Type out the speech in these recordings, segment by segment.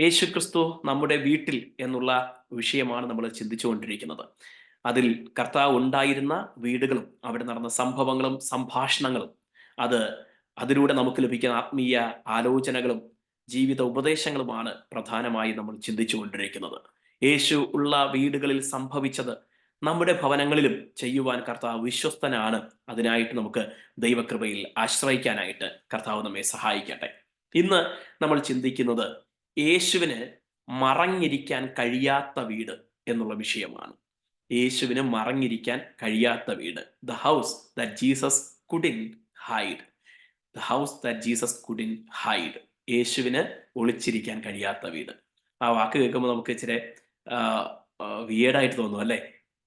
യേശുക്രിസ്തു നമ്മുടെ വീട്ടിൽ എന്നുള്ള വിഷയമാണ് നമ്മൾ ചിന്തിച്ചുകൊണ്ടിരിക്കുന്നത്. അതിൽ കർത്താവ് ഉണ്ടായിരുന്ന വീടുകളും അവിടെ നടന്ന സംഭവങ്ങളും സംഭാഷണങ്ങളും അത് അതിലൂടെ നമുക്ക് ലഭിക്കുന്ന ആത്മീയ ആലോചനകളും ജീവിത ഉപദേശങ്ങളുമാണ് പ്രധാനമായി നമ്മൾ ചിന്തിച്ചുകൊണ്ടിരിക്കുന്നത്. യേശു ഉള്ള വീടുകളിൽ സംഭവിച്ചത് നമ്മുടെ ഭവനങ്ങളിലും ചെയ്യുവാൻ കർത്താവ് വിശ്വസ്തനാണ്. അതിനായിട്ട് നമുക്ക് ദൈവകൃപയിൽ ആശ്രയിക്കാനായിട്ട് കർത്താവ് നമ്മെ സഹായിക്കട്ടെ. ഇന്ന് നമ്മൾ ചിന്തിക്കുന്നത് യേശുവിന് മറഞ്ഞിരിക്കാൻ കഴിയാത്ത വീട് എന്നുള്ള വിഷയമാണ്. യേശുവിന് മറഞ്ഞിരിക്കാൻ കഴിയാത്ത വീട്. The house that Jesus couldn't hide the house that Jesus couldn't hide യേശുവിന് ഒളിച്ചിരിക്കാൻ കഴിയാത്ത വീട്. ആ വാക്ക് കേൾക്കുമ്പോൾ നമുക്ക് ഇച്ചിരി വിയേഡായിട്ട് തോന്നും അല്ലേ?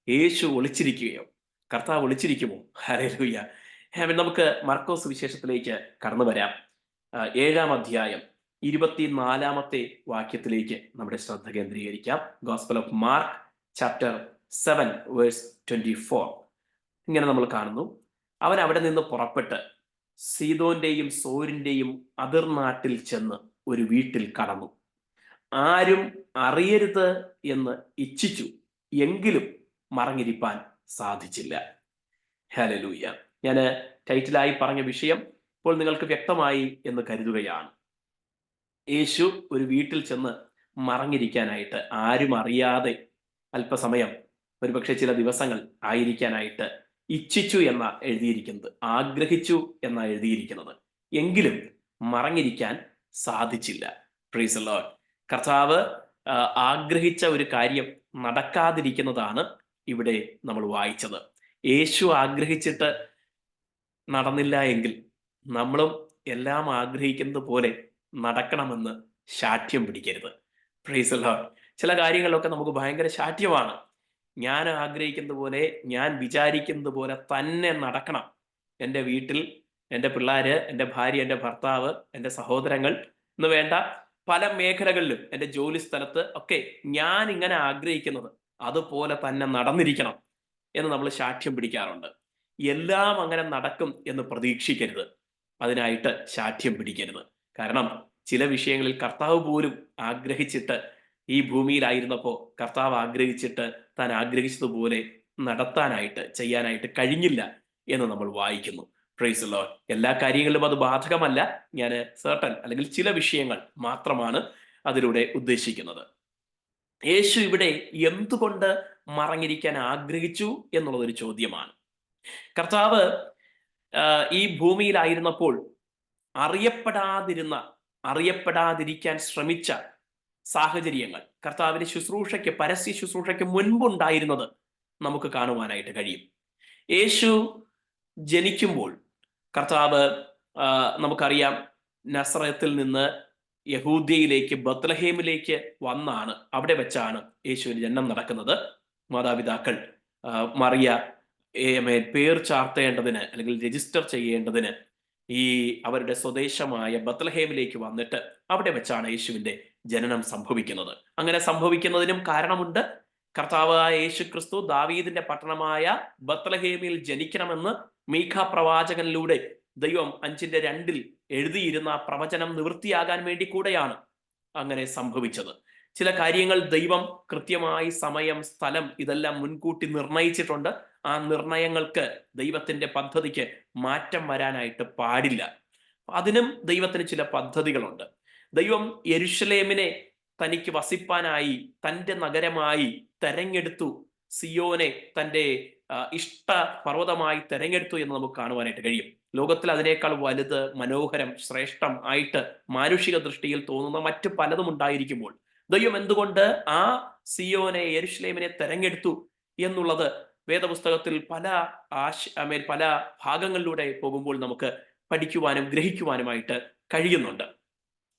യേശു ഒളിച്ചിരിക്കുകയോ? കർത്താവ് ഒളിച്ചിരിക്കുമോ? ഹരേലൂയ്യ നമുക്ക് മർക്കോസ് വിശേഷത്തിലേക്ക് കടന്നു വരാം. ഏഴാം അധ്യായം. ഇരുപത്തിനാലാമത്തെ വാക്യത്തിലേക്ക് നമ്മുടെ ശ്രദ്ധ കേന്ദ്രീകരിക്കാം. Gospel of Mark chapter seven verse twenty four ഇങ്ങനെ നമ്മൾ കാണുന്നു. അവൻ അവിടെ നിന്ന് പുറപ്പെട്ട് സീതോന്റെയും സോരിന്റെയും അതിർനാട്ടിൽ ചെന്ന് ഒരു വീട്ടിൽ കടന്നു. ആരും അറിയരുത് എന്ന് ഇച്ഛിച്ചു. എങ്കിലും മറങ്ങിരിപ്പാൻ സാധിച്ചില്ല. ഹലലൂയ ഞാൻ ടൈറ്റിലായി പറഞ്ഞ വിഷയം ഇപ്പോൾ നിങ്ങൾക്ക് വ്യക്തമായി എന്ന് കരുതുകയാണ്. യേശു ഒരു വീട്ടിൽ ചെന്ന് മറഞ്ഞിരിക്കാനായിട്ട് ആരും അറിയാതെ അല്പസമയം ഒരുപക്ഷെ ചില ദിവസങ്ങൾ ആയിരിക്കാനായിട്ട് ഇച്ഛിച്ചു എന്ന എഴുതിയിരിക്കുന്നത് ആഗ്രഹിച്ചു എന്ന എഴുതിയിരിക്കുന്നത്. എങ്കിലും മറഞ്ഞിരിക്കാൻ സാധിച്ചില്ല. പ്രീസ് ലോഡ് കർത്താവ് ആഗ്രഹിച്ച ഒരു കാര്യം നടക്കാതിരിക്കുന്നതാണ് ഇവിടെ നമ്മൾ വായിച്ചത്. യേശു ആഗ്രഹിച്ചിട്ട് നടന്നില്ല എങ്കിൽ നമ്മളും എല്ലാം ആഗ്രഹിക്കുന്നത് പോലെ നടക്കണമെന്ന് ശാഠ്യം പിടിക്കരുത്. പ്രൈസ് ലോഡ് ചില കാര്യങ്ങളിലൊക്കെ നമുക്ക് ഭയങ്കര ശാഠ്യമാണ്. ഞാൻ ആഗ്രഹിക്കുന്നത് പോലെ ഞാൻ വിചാരിക്കുന്നത് പോലെ തന്നെ നടക്കണം. എന്റെ വീട്ടിൽ എന്റെ പിള്ളേര് എന്റെ ഭാര്യ എന്റെ ഭർത്താവ് എന്റെ സഹോദരങ്ങൾ എന്ന് വേണ്ട പല മേഖലകളിലും എന്റെ ജോലി സ്ഥലത്ത് ഒക്കെ ഞാൻ ഇങ്ങനെ ആഗ്രഹിക്കുന്നത് അതുപോലെ തന്നെ നടന്നിരിക്കണം എന്ന് നമ്മൾ ശാഠ്യം പിടിക്കാറുണ്ട്. എല്ലാം അങ്ങനെ നടക്കും എന്ന് പ്രതീക്ഷിക്കരുത്. അതിനായിട്ട് ശാഠ്യം പിടിക്കരുത്. കാരണം ചില വിഷയങ്ങളിൽ കർത്താവ് പോലും ആഗ്രഹിച്ചിട്ട് ഈ ഭൂമിയിലായിരുന്നപ്പോൾ കർത്താവ് ആഗ്രഹിച്ചിട്ട് താൻ ആഗ്രഹിച്ചതുപോലെ നടത്താനായിട്ട് ചെയ്യാനായിട്ട് കഴിഞ്ഞില്ല എന്ന് നമ്മൾ വായിക്കുന്നു. പ്രൈസ് ലോ എല്ലാ കാര്യങ്ങളിലും അത് ബാധകമല്ല. ഞാൻ സർട്ടൻ അല്ലെങ്കിൽ ചില വിഷയങ്ങൾ മാത്രമാണ് അതിലൂടെ ഉദ്ദേശിക്കുന്നത്. യേശു ഇവിടെ എന്തുകൊണ്ട് മറഞ്ഞിരിക്കാൻ ആഗ്രഹിച്ചു എന്നുള്ളതൊരു ചോദ്യമാണ്. കർത്താവ് ഈ ഭൂമിയിലായിരുന്നപ്പോൾ അറിയപ്പെടാതിരുന്ന അറിയപ്പെടാതിരിക്കാൻ ശ്രമിച്ച സാഹചര്യങ്ങൾ. കർത്താവിന്റെ ശുശ്രൂഷയ്ക്ക് പരസ്യ ശുശ്രൂഷയ്ക്ക് മുൻപുണ്ടായിരുന്നത് നമുക്ക് കാണുവാനായിട്ട് കഴിയും. യേശു ജനിക്കുമ്പോൾ കർത്താവ് നമുക്കറിയാം നസ്രയത്തിൽ നിന്ന് യഹൂദ്യയിലേക്ക് ബത്ലഹേമിലേക്ക് വന്നാണ്. അവിടെ വെച്ചാണ് യേശുവിന് ജന്മം നടക്കുന്നത്. മാതാപിതാക്കൾ മറിയ പേർ ചാർത്തേണ്ടതിന് അല്ലെങ്കിൽ രജിസ്റ്റർ ചെയ്യേണ്ടതിന് ഈ അവരുടെ സ്വദേശമായ ബത്ലഹേമിലേക്ക് വന്നിട്ട് അവിടെ വെച്ചാണ് യേശുവിന്റെ ജനനം സംഭവിക്കുന്നത്. അങ്ങനെ സംഭവിക്കുന്നതിനും കാരണമുണ്ട്. കർത്താവായ യേശു ക്രിസ്തു ദാവീദിന്റെ പട്ടണമായ ബത്ലഹേമിൽ ജനിക്കണമെന്ന് മീഖ പ്രവാചകനിലൂടെ ദൈവം അഞ്ചിന്റെ രണ്ടിൽ എഴുതിയിരുന്ന പ്രവചനം നിവൃത്തിയാകാൻ വേണ്ടി കൂടെയാണ് അങ്ങനെ സംഭവിച്ചത്. ചില കാര്യങ്ങൾ ദൈവം കൃത്യമായി സമയം സ്ഥലം ഇതെല്ലാം മുൻകൂട്ടി നിർണയിച്ചിട്ടുണ്ട്. ആ നിർണയങ്ങൾക്ക് ദൈവത്തിന്റെ പദ്ധതിക്ക് മാറ്റം വരാനായിട്ട് പാടില്ല. അതിനും ദൈവത്തിന് ചില പദ്ധതികളുണ്ട്. ദൈവം യെരുഷലേമിനെ തനിക്ക് വസിപ്പാനായി തന്റെ നഗരമായി തെരഞ്ഞെടുത്തു. സിയോനെ തന്റെ ഇഷ്ട പർവതമായി തെരഞ്ഞെടുത്തു എന്ന് നമുക്ക് കാണുവാനായിട്ട് കഴിയും. ലോകത്തിൽ അതിനേക്കാൾ വലുത് മനോഹരം ശ്രേഷ്ഠം ആയിട്ട് മാനുഷിക ദൃഷ്ടിയിൽ തോന്നുന്ന മറ്റു പലതും ഉണ്ടായിരിക്കുമ്പോൾ ദൈവം എന്തുകൊണ്ട് ആ സിയോനെ യെരുഷലേമിനെ തെരഞ്ഞെടുത്തു എന്നുള്ളത് വേദപുസ്തകത്തിൽ പല ആശ മീൻ പല ഭാഗങ്ങളിലൂടെ പോകുമ്പോൾ നമുക്ക് പഠിക്കുവാനും ഗ്രഹിക്കുവാനുമായിട്ട് കഴിയുന്നുണ്ട്.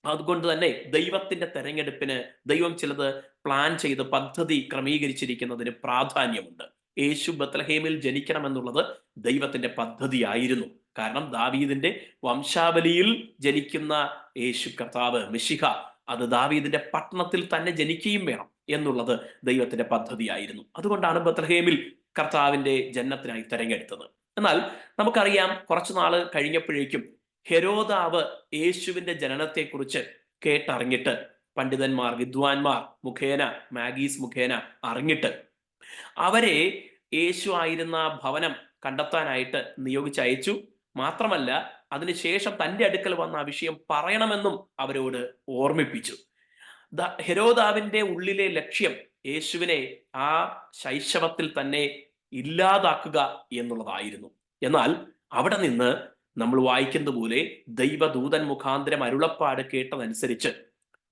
അതുകൊണ്ട് തന്നെ ദൈവത്തിന്റെ തെരഞ്ഞെടുപ്പിന് ദൈവം ചിലത് പ്ലാൻ ചെയ്ത് പദ്ധതി ക്രമീകരിച്ചിരിക്കുന്നതിന് പ്രാധാന്യമുണ്ട്. യേശു ബത്ലഹേമിൽ ജനിക്കണമെന്നുള്ളത് ദൈവത്തിന്റെ പദ്ധതിയായിരുന്നു. കാരണം ദാവീദിന്റെ വംശാവലിയിൽ ജനിക്കുന്ന യേശു കർത്താവ് മിഷിഹ അത് ദാവീദിന്റെ പട്ടണത്തിൽ തന്നെ ജനിക്കുകയും വേണം എന്നുള്ളത് ദൈവത്തിന്റെ പദ്ധതിയായിരുന്നു. അതുകൊണ്ടാണ് ബത്ലഹേമിൽ കർത്താവിന്റെ ജന്മത്തിനായി തെരഞ്ഞെടുത്തത്. എന്നാൽ നമുക്കറിയാം കുറച്ചു നാൾ കഴിഞ്ഞപ്പോഴേക്കും ഹെരോദാവ് യേശുവിന്റെ ജനനത്തെക്കുറിച്ച് കേട്ടറിഞ്ഞിട്ട് പണ്ഡിതന്മാർ വിദ്വാൻമാർ മുഖേന മാഗീസ് മുഖേന അറിഞ്ഞിട്ട് അവരെ യേശു ആയിരുന്ന ഭവനം കണ്ടെത്താനായിട്ട് നിയോഗിച്ചയച്ചു മാത്രമല്ല അതിനുശേഷം തന്റെ അടുക്കൽ വന്ന ആ വിഷയം പറയണമെന്നും അവരോട് ഓർമ്മിപ്പിച്ചു. ഹെരോദാവിന്റെ ഉള്ളിലെ ലക്ഷ്യം യേശുവിനെ ആ ശൈശവത്തിൽ തന്നെ ഇല്ലാതാക്കുക എന്നുള്ളതായിരുന്നു. എന്നാൽ അവിടെ നിന്ന് നമ്മൾ വായിക്കുന്നത് പോലെ ദൈവദൂതൻ മുഖാന്തരം അരുളപ്പാട് കേട്ടതനുസരിച്ച്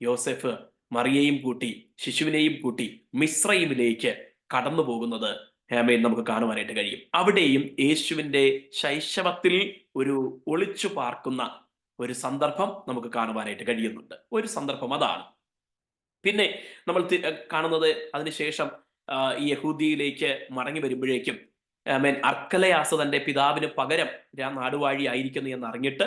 യോസെഫ് മറിയയും കൂട്ടി ശിശുവിനെയും കൂട്ടി മിശ്രയിമിലേക്ക് കടന്നു പോകുന്നത് ഹേമയിൽ നമുക്ക് കാണുവാനായിട്ട് കഴിയും. അവിടെയും യേശുവിന്റെ ശൈശവത്തിൽ ഒരു ഒളിച്ചു പാർക്കുന്ന ഒരു സന്ദർഭം നമുക്ക് കാണുവാനായിട്ട് കഴിയുന്നുണ്ട്. ഒരു സന്ദർഭം അതാണ്. പിന്നെ നമ്മൾ കാണുന്നത് അതിനുശേഷം ഈ യഹൂദിയിലേക്ക് മടങ്ങി വരുമ്പോഴേക്കും മീൻ അർക്കലയാസ തന്റെ പിതാവിന് പകരം നാടുവാഴി ആയിരിക്കുന്നു എന്നറിഞ്ഞിട്ട്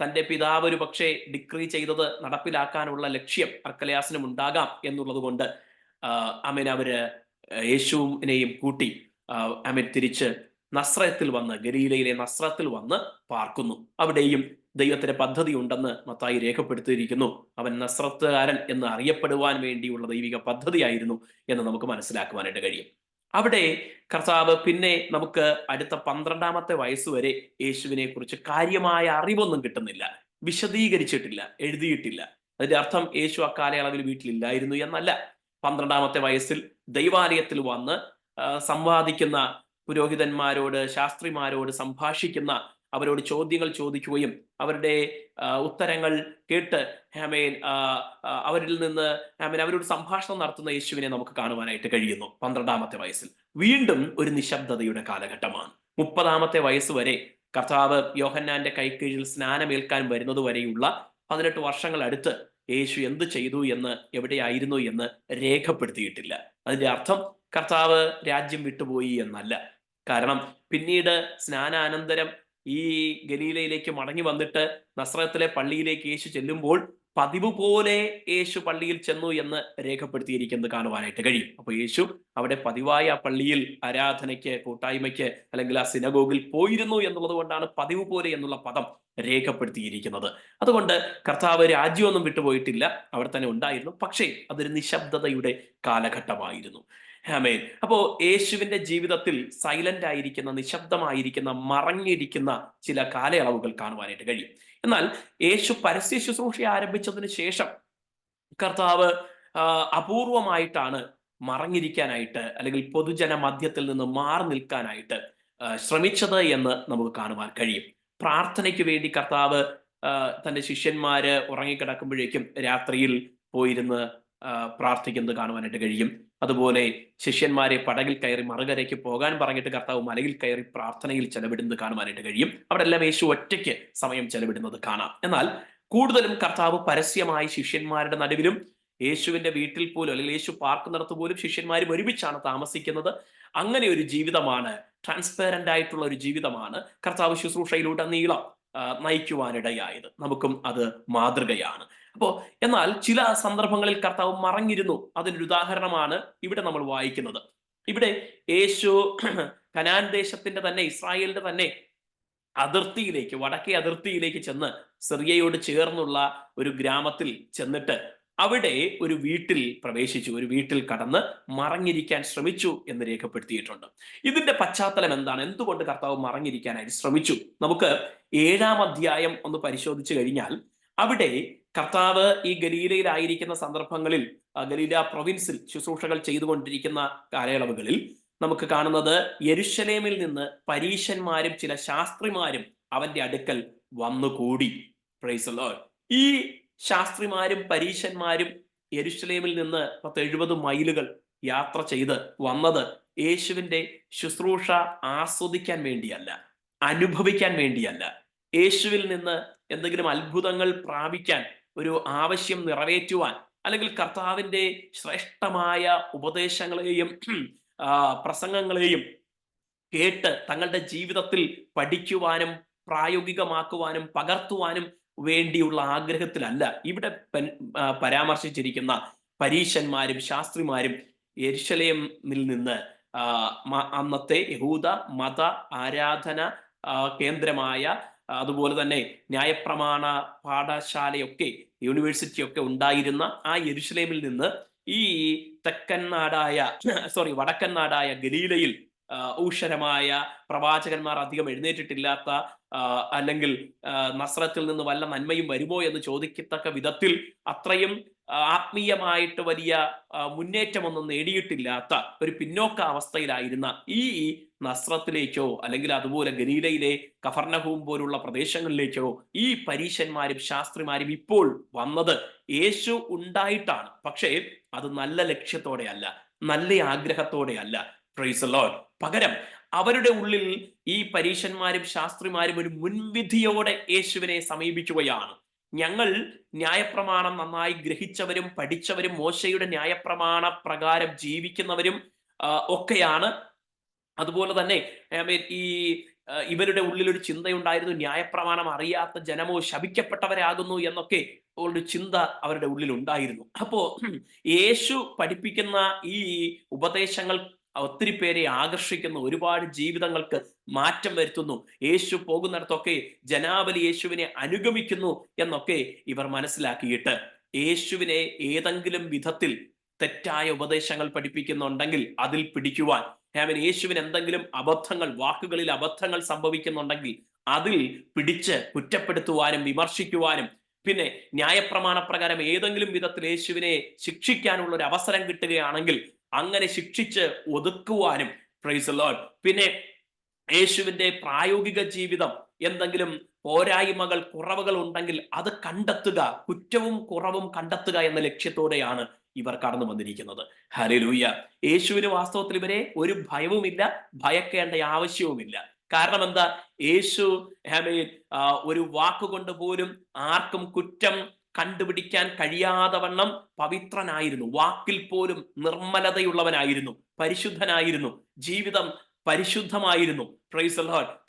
തന്റെ പിതാവ് ഒരു പക്ഷേ ഡിക്രി ചെയ്തത് നടപ്പിലാക്കാനുള്ള ലക്ഷ്യം അർക്കലയാസിനും ഉണ്ടാകാം എന്നുള്ളത് കൊണ്ട് അമീൻ അവർ യേശുവിനെയും കൂട്ടി അമീൻ തിരിച്ച് നസ്രത്തിൽ വന്ന് ഗലീലയിലെ നസ്രത്തിൽ വന്ന് പാർക്കുന്നു. അവിടെയും ദൈവത്തിന്റെ പദ്ധതി ഉണ്ടെന്ന് മത്തായി രേഖപ്പെടുത്തിയിരിക്കുന്നു. അവൻ നസ്രത്തുകാരൻ എന്ന് അറിയപ്പെടുവാൻ വേണ്ടിയുള്ള ദൈവിക പദ്ധതിയായിരുന്നു എന്ന് നമുക്ക് മനസ്സിലാക്കുവാനായിട്ട് കഴിയും. അവിടെ കർത്താവ് പിന്നെ നമുക്ക് അടുത്ത പന്ത്രണ്ടാമത്തെ വയസ്സ് വരെ യേശുവിനെ കുറിച്ച് കാര്യമായ അറിവൊന്നും കിട്ടുന്നില്ല. വിശദീകരിച്ചിട്ടില്ല എഴുതിയിട്ടില്ല. അതിന്റെ അർത്ഥം യേശു അക്കാലയളവിൽ വീട്ടിലില്ലായിരുന്നു എന്നല്ല. പന്ത്രണ്ടാമത്തെ വയസ്സിൽ ദൈവാലയത്തിൽ വന്ന് സംവാദിക്കുന്ന പുരോഹിതന്മാരോട് ശാസ്ത്രിമാരോട് സംഭാഷിക്കുന്ന അവരോട് ചോദ്യങ്ങൾ ചോദിക്കുകയും അവരുടെ ഉത്തരങ്ങൾ കേട്ട് ഹാമേൻ അവരിൽ നിന്ന് ഹാമേൻ അവരോട് സംഭാഷണം നടത്തുന്ന യേശുവിനെ നമുക്ക് കാണുവാനായിട്ട് കഴിയുന്നു. പന്ത്രണ്ടാമത്തെ വയസ്സിൽ. വീണ്ടും ഒരു നിശബ്ദതയുടെ കാലഘട്ടമാണ്. മുപ്പതാമത്തെ വയസ്സ് വരെ കർത്താവ് യോഹന്നാന്റെ കൈക്കീഴിൽ സ്നാനമേൽക്കാൻ വരുന്നത് വരെയുള്ള പതിനെട്ട് വർഷങ്ങൾ അടുത്ത് യേശു എന്ത് ചെയ്തു എന്ന് എവിടെയായിരുന്നു എന്ന് രേഖപ്പെടുത്തിയിട്ടില്ല. അതിന്റെ അർത്ഥം കർത്താവ് രാജ്യം വിട്ടുപോയി എന്നല്ല. കാരണം പിന്നീട് സ്നാനാനന്തരം ഈ ഗലീലയിലേക്ക് മടങ്ങി വന്നിട്ട് നസ്രത്തിലെ പള്ളിയിലേക്ക് യേശു ചെല്ലുമ്പോൾ പതിവ് പോലെ യേശു പള്ളിയിൽ ചെന്നു എന്ന് രേഖപ്പെടുത്തിയിരിക്കുന്നത് കാണുവാനായിട്ട് കഴിയും. അപ്പൊ യേശു അവിടെ പതിവായ ആ പള്ളിയിൽ ആരാധനയ്ക്ക് കൂട്ടായ്മയ്ക്ക് അല്ലെങ്കിൽ ആ സിനഗോഗിൽ പോയിരുന്നു എന്നുള്ളത് കൊണ്ടാണ് പതിവ് പോലെ എന്നുള്ള പദം രേഖപ്പെടുത്തിയിരിക്കുന്നത്. അതുകൊണ്ട് കർത്താവ് രാജ്യമൊന്നും വിട്ടുപോയിട്ടില്ല. അവിടെ തന്നെ ഉണ്ടായിരുന്നു. പക്ഷേ അതൊരു നിശബ്ദതയുടെ കാലഘട്ടമായിരുന്നു. ആമേൻ. അപ്പോ യേശുവിന്റെ ജീവിതത്തിൽ സൈലന്റ് ആയിരിക്കുന്ന നിശബ്ദമായിരിക്കുന്ന മറഞ്ഞിരിക്കുന്ന ചില കാലയളവുകൾ കാണുവാനായിട്ട് കഴിയും. എന്നാൽ യേശു പരസ്യ ശുശ്രൂഷ ആരംഭിച്ചതിന് ശേഷം കർത്താവ് അപൂർവമായിട്ടാണ് മറഞ്ഞിരിക്കാനായിട്ട് അല്ലെങ്കിൽ പൊതുജന മധ്യത്തിൽ നിന്ന് മാറി നിൽക്കാനായിട്ട് ശ്രമിച്ചത് എന്ന് നമുക്ക് കാണുവാൻ കഴിയും. പ്രാർത്ഥനയ്ക്ക് വേണ്ടി കർത്താവ് തന്റെ ശിഷ്യന്മാര് ഉറങ്ങിക്കിടക്കുമ്പോഴേക്കും രാത്രിയിൽ പോയിരുന്ന് പ്രാർത്ഥിക്കുന്നത് കാണുവാനായിട്ട് കഴിയും. അതുപോലെ ശിഷ്യന്മാരെ പടകിൽ കയറി മറുകരയ്ക്ക് പോകാൻ പറഞ്ഞിട്ട് കർത്താവ് മലയിൽ കയറി പ്രാർത്ഥനയിൽ ചെലവിടുന്നത് കാണുവാനായിട്ട് കഴിയും. അവിടെ എല്ലാം യേശു ഒറ്റയ്ക്ക് സമയം ചെലവിടുന്നത് കാണാം. എന്നാൽ കൂടുതലും കർത്താവ് പരസ്യമായി ശിഷ്യന്മാരുടെ നടുവിലും യേശുവിന്റെ വീട്ടിൽ പോലും അല്ലെങ്കിൽ യേശു പാർക്ക് പാർക്കുന്നിടത്ത് പോലും ശിഷ്യന്മാർ ഒരുമിച്ചാണ് താമസിക്കുന്നത്. അങ്ങനെ ഒരു ജീവിതമാണ് ട്രാൻസ്പെറന്റ് ആയിട്ടുള്ള ഒരു ജീവിതമാണ് കർത്താവ് ശുശ്രൂഷയിലൂടെ നീളം നയിക്കുവാനിടയായത്. നമുക്കും അത് മാതൃകയാണ്. അപ്പോ എന്നാൽ ചില സന്ദർഭങ്ങളിൽ കർത്താവ് മറഞ്ഞിരുന്നു. അതിനൊരു ഉദാഹരണമാണ് ഇവിടെ നമ്മൾ വായിക്കുന്നത്. ഇവിടെ യേശു കനാൻ ദേശത്തിന്റെ തന്നെ ഇസ്രായേലിന്റെ തന്നെ അതിർത്തിയിലേക്ക് വടക്കേ അതിർത്തിയിലേക്ക് ചെന്ന് സിറിയയോട് ചേർന്നുള്ള ഒരു ഗ്രാമത്തിൽ ചെന്നിട്ട് അവിടെ ഒരു വീട്ടിൽ പ്രവേശിച്ചു. ഒരു വീട്ടിൽ കടന്ന് മറഞ്ഞിരിക്കാൻ ശ്രമിച്ചു എന്ന് രേഖപ്പെടുത്തിയിട്ടുണ്ട്. ഇതിന്റെ പശ്ചാത്തലം എന്താണ്? എന്തുകൊണ്ട് കർത്താവ് മറഞ്ഞിരിക്കാനായിട്ട് ശ്രമിച്ചു? നമുക്ക് ഏഴാം അധ്യായം ഒന്ന് പരിശോധിച്ചു കഴിഞ്ഞാൽ അവിടെ കർത്താവ് ഈ ഗലീലയിലായിരിക്കുന്ന സന്ദർഭങ്ങളിൽ ഗലീല പ്രൊവിൻസിൽ ശുശ്രൂഷകൾ ചെയ്തുകൊണ്ടിരിക്കുന്ന കാലയളവുകളിൽ നമുക്ക് കാണുന്നത് യെരുശലേമിൽ നിന്ന് പരീശന്മാരും ചില ശാസ്ത്രിമാരും അവന്റെ അടുക്കൽ വന്നുകൂടി. പ്രൈസ് ലോർഡ് ഈ ശാസ്ത്രിമാരും പരീശന്മാരും യെരുശലേമിൽ നിന്ന് പത്ത് എഴുപത് മൈലുകൾ യാത്ര ചെയ്ത് വന്നത് യേശുവിന്റെ ശുശ്രൂഷ ആസ്വദിക്കാൻ വേണ്ടിയല്ല അനുഭവിക്കാൻ വേണ്ടിയല്ല. യേശുവിൽ നിന്ന് എന്തെങ്കിലും അത്ഭുതങ്ങൾ പ്രാപിക്കാൻ ഒരു ആവശ്യം നിറവേറ്റുവാൻ അല്ലെങ്കിൽ കർത്താവിന്റെ ശ്രേഷ്ഠമായ ഉപദേശങ്ങളെയും പ്രസംഗങ്ങളെയും കേട്ട് തങ്ങളുടെ ജീവിതത്തിൽ പഠിക്കുവാനും പ്രായോഗികമാക്കുവാനും പകർത്തുവാനും വേണ്ടിയുള്ള ആഗ്രഹത്തിലല്ല. ഇവിടെ പരാമർശിച്ചിരിക്കുന്ന പരീശന്മാരും ശാസ്ത്രിമാരും എരിശലയമിൽ നിന്ന് അന്നത്തെ യഹൂദ മത ആരാധന കേന്ദ്രമായ അതുപോലെ തന്നെ ന്യായപ്രമാണ പാഠശാലയൊക്കെ യൂണിവേഴ്സിറ്റിയൊക്കെ ഉണ്ടായിരുന്ന ആ യെരുഷലേമിൽ നിന്ന് ഈ തെക്കൻ നാടായ സോറി വടക്കൻ നാടായ ഗലീലയിൽ ഊഷരമായ പ്രവാചകന്മാർ അധികം എഴുന്നേറ്റിട്ടില്ലാത്ത അല്ലെങ്കിൽ നസ്രത്തിൽ നിന്ന് വല്ല നന്മയും വരുമോ എന്ന് ചോദിക്കത്തക്ക വിധത്തിൽ അത്രയും ആത്മീയമായിട്ട് വലിയ മുന്നേറ്റമൊന്നും നേടിയിട്ടില്ലാത്ത ഒരു പിന്നോക്ക അവസ്ഥയിലായിരുന്ന ഈ നസ്രത്തിലേക്കോ അല്ലെങ്കിൽ അതുപോലെ ഗലീലയിലെ കഫർണഹൂം പോലുള്ള പ്രദേശങ്ങളിലേക്കോ ഈ പരീശന്മാരും ശാസ്ത്രിമാരും ഇപ്പോൾ വന്നത് യേശു ഉണ്ടായിട്ടാണ്. പക്ഷേ അത് നല്ല ലക്ഷ്യത്തോടെയല്ല നല്ല ആഗ്രഹത്തോടെയല്ല. അല്ല പ്രൈസ് ലോഡ് പകരം അവരുടെ ഉള്ളിൽ ഈ പരീശന്മാരും ശാസ്ത്രിമാരും ഒരു മുൻവിധിയോടെ യേശുവിനെ സമീപിക്കുകയാണ്. ഞങ്ങൾ ന്യായപ്രമാണം നന്നായി ഗ്രഹിച്ചവരും പഠിച്ചവരും മോശയുടെ ന്യായപ്രമാണ പ്രകാരം ജീവിക്കുന്നവരും ഒക്കെയാണ്. അതുപോലെ തന്നെ ഈ ഇവരുടെ ഉള്ളിൽ ഒരു ചിന്തയുണ്ടായിരുന്നു. ന്യായപ്രമാണം അറിയാത്ത ജനമോ ശപിക്കപ്പെട്ടവരാകുന്നു എന്നൊക്കെ ഒരു ചിന്ത അവരുടെ ഉള്ളിൽ ഉണ്ടായിരുന്നു അപ്പോ യേശു പഠിപ്പിക്കുന്ന ഈ ഉപദേശങ്ങൾ ഒത്തിരി പേരെ ആകർഷിക്കുന്നു. ഒരുപാട് ജീവിതങ്ങൾക്ക് മാറ്റം വരുത്തുന്നു. യേശു പോകുന്നിടത്തൊക്കെ ജനാവലി യേശുവിനെ അനുഗമിക്കുന്നു എന്നൊക്കെ ഇവർ മനസ്സിലാക്കിയിട്ട് യേശുവിനെ ഏതെങ്കിലും വിധത്തിൽ തെറ്റായ ഉപദേശങ്ങൾ പഠിപ്പിക്കുന്നുണ്ടെങ്കിൽ അതിൽ പിടിക്കുവാൻ ഹേമൻ യേശുവിന് എന്തെങ്കിലും അബദ്ധങ്ങൾ വാക്കുകളിൽ അബദ്ധങ്ങൾ സംഭവിക്കുന്നുണ്ടെങ്കിൽ അതിൽ പിടിച്ച് കുറ്റപ്പെടുത്തുവാനും വിമർശിക്കുവാനും പിന്നെ ന്യായപ്രമാണ പ്രകാരം ഏതെങ്കിലും വിധത്തിൽ യേശുവിനെ ശിക്ഷിക്കാനുള്ള ഒരു അവസരം കിട്ടുകയാണെങ്കിൽ അങ്ങനെ ശിക്ഷിച്ച് ഒതുക്കുവാനും പ്രൈസ് ലോൺ പിന്നെ യേശുവിന്റെ പ്രായോഗിക ജീവിതം എന്തെങ്കിലും പോരായ്മകൾ കുറവുകൾ ഉണ്ടെങ്കിൽ അത് കണ്ടെത്തുക കുറ്റവും കുറവും കണ്ടെത്തുക എന്ന ലക്ഷ്യത്തോടെയാണ് ഇവർ കടന്നു വന്നിരിക്കുന്നത്. ഹരലൂയ യേശുവിന് വാസ്തവത്തിൽ ഇവരെ ഒരു ഭയവുമില്ല ഭയക്കേണ്ട ആവശ്യവുമില്ല. കാരണം എന്താ? യേശു ഒരു വാക്കുകൊണ്ട് പോലും ആർക്കും കുറ്റം കണ്ടുപിടിക്കാൻ കഴിയാതെ വണ്ണം പവിത്രനായിരുന്നു. വാക്കിൽ പോലും നിർമ്മലതയുള്ളവനായിരുന്നു. പരിശുദ്ധനായിരുന്നു. ജീവിതം പരിശുദ്ധമായിരുന്നു. പ്രൈസ്